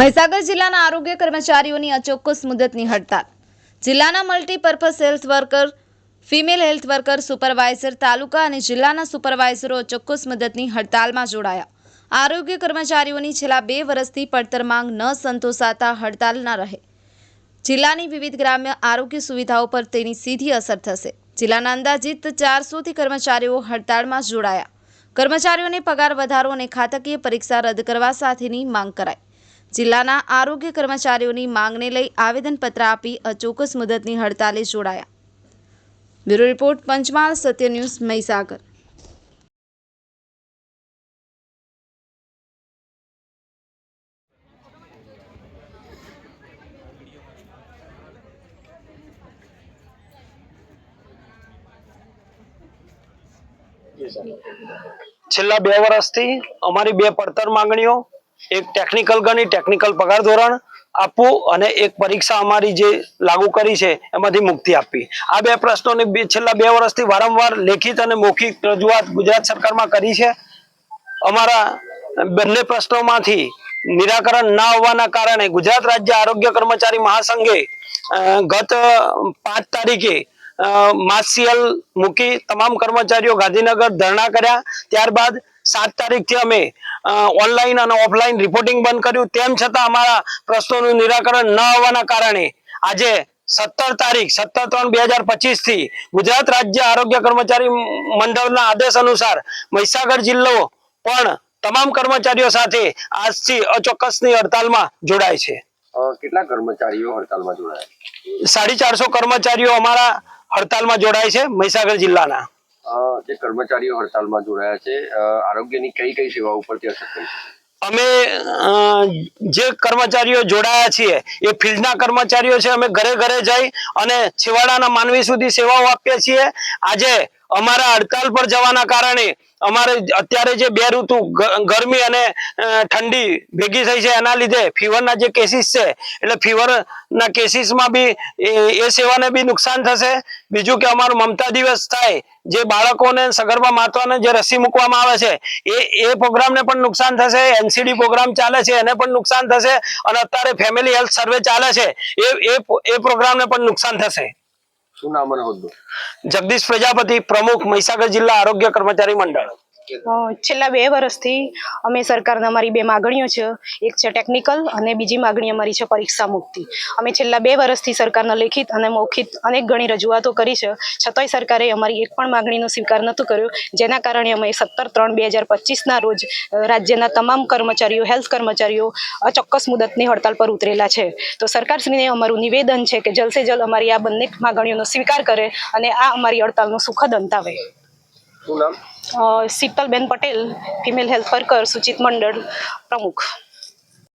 મહીસાગર જિલ્લાના આરોગ્ય કર્મચારીઓની અચોક્કસ મુદતની હડતાલ જિલ્લાના multipurpose health worker, female health worker, supervisor, taluka અને જિલ્લાના સુપરવાઇઝરો અચોક્કસ મુદતની હડતાલમાં જોડાયા. આરોગ્ય કર્મચારીઓની છેલ્લા બે વર્ષથી પડતર માંગ ન સંતોષાતા હડતાલ ન રહે. જિલ્લાની વિવિધ ગ્રામ્ય આરોગ્ય સુવિધાઓ પર તેની સીધી અસર થશે. જિલ્લાના અંદાજિત ચારસોથી કર્મચારીઓ હડતાળમાં જોડાયા. કર્મચારીઓને પગાર વધારો અને ખાતકીય પરીક્ષા રદ કરવા સાથેની માંગ કરાઈ. જિલ્લાના આરોગ્ય કર્મચારીઓની માંગને લઈ આવેદનપત્ર આપી અચોક્કસ મુદતની હડતાલે જોડાયા. Bureau report, Panchmahal, Satya news, Mahisagar. છેલ્લા બે વર્ષથી અમારી બે પડતર માંગણીઓ એક ટેકનિકલ ગણી ટેકનિકલ પગાર ધોરણ આપવું અને એક પરીક્ષા અમારી જે લાગુ કરી છે એમાંથી મુક્તિ આપવી. આ બે પ્રશ્નોની બે- છેલ્લા બે વર્ષથી વારંવાર લેખિત અને મૌખિક રજૂઆત ગુજરાત સરકારમાં કરી છે. અમારા બંને પ્રશ્નોમાંથી નિરાકરણ ના હોવાના કારણે ગુજરાત રાજ્ય આરોગ્ય કર્મચારી મહાસંઘે ગત પાંચ તારીખે અ, માસિયલ મૂકી તમામ કર્મચારીઓ ગાંધીનગર ધરણા કર્યા. ત્યારબાદ સાત તારીખથી અમે ઓનલાઈન અને ઓફલાઈન રિપોર્ટિંગ બંધ કર્યું. તેમ છતાં અમારા પ્રશ્નોનું નિરાકરણ ન આવવાના કારણે આજે સત્તર તારીખ સત્તર ત્રણ બે હજાર પચીસથી ગુજરાત રાજ્ય આરોગ્ય કર્મચારી મંડળના આદેશ અનુસાર મહીસાગર જિલ્લો પણ તમામ કર્મચારીઓ સાથે આજથી અચોક્કસની હડતાલમાં જોડાય છે. કેટલા કર્મચારીઓ હડતાલમાં જોડાયા? સાડી ચારસો કર્મચારીઓ અમારા હડતાલમાં જોડાય છે મહીસાગર જિલ્લાના. જે કર્મચારીઓ હડતાલમાં જોડાયા છે આરોગ્યની કઈ કઈ સેવાઓ ઉપરથી અસર થઈ છે અમે જે કર્મચારીઓ જોડાયા છીએ, એ ફિલ્ડના કર્મચારીઓ છે, અમે ઘરે ઘરે જઈ અને છેવાડાના માનવી સુધી સેવાઓ આપીએ છીએ. આજે અમારા હડતાલ પર જવાના કારણે અમારે અત્યારે જે બે ઋતુ ગરમી અને ઠંડી ભેગી થઈ છે, એના લીધે ફીવરના જે કેસીસ છે, એટલે ફીવરના કેસીસમાં બી એ સેવાને બી નુકસાન થશે. બીજું કે અમારો મમતા દિવસ થાય, જે બાળકોને સગર્ભા માતાને જે રસી મૂકવામાં આવે છે, એ એ પ્રોગ્રામને પણ નુકસાન થશે, એનસીડી પ્રોગ્રામ ચાલે છે, એને પણ નુકસાન થશે, અને અત્યારે ફેમિલી હેલ્થ સર્વે ચાલે છે, એ એ પ્રોગ્રામને પણ નુકસાન થશે. શું નામ જગદીશ પ્રજાપતિ પ્રમુખ મહીસાગર જિલ્લા આરોગ્ય કર્મચારી મંડળ. છેલ્લા બે વર્ષથી અમે સરકારને અમારી બે માગણીઓ છે. એક છે ટેકનિકલ અને બીજી માગણી અમારી છે પરીક્ષા મુક્તિ. અમે છેલ્લા બે વર્ષથી સરકારને લેખિત અને મૌખિત અનેક ઘણી રજૂઆતો કરી છે. છતાંય સરકારે અમારી એક પણ માગણીનો સ્વીકાર નહોતો કર્યો, જેના કારણે અમે સત્તર ત્રણ બે હજાર પચીસના રોજ રાજ્યના તમામ કર્મચારીઓ હેલ્થ કર્મચારીઓ અચોક્કસ મુદતની હડતાલ પર ઉતરેલા છે. તો સરકારશ્રીને અમારું નિવેદન છે કે જલસે જલ અમારી આ બંને માગણીઓનો સ્વીકાર કરે અને આ અમારી હડતાલનો સુખદ અંત આવે. શું નામ? Shitalben Patel female health worker સૂચિત મંડળ પ્રમુખ.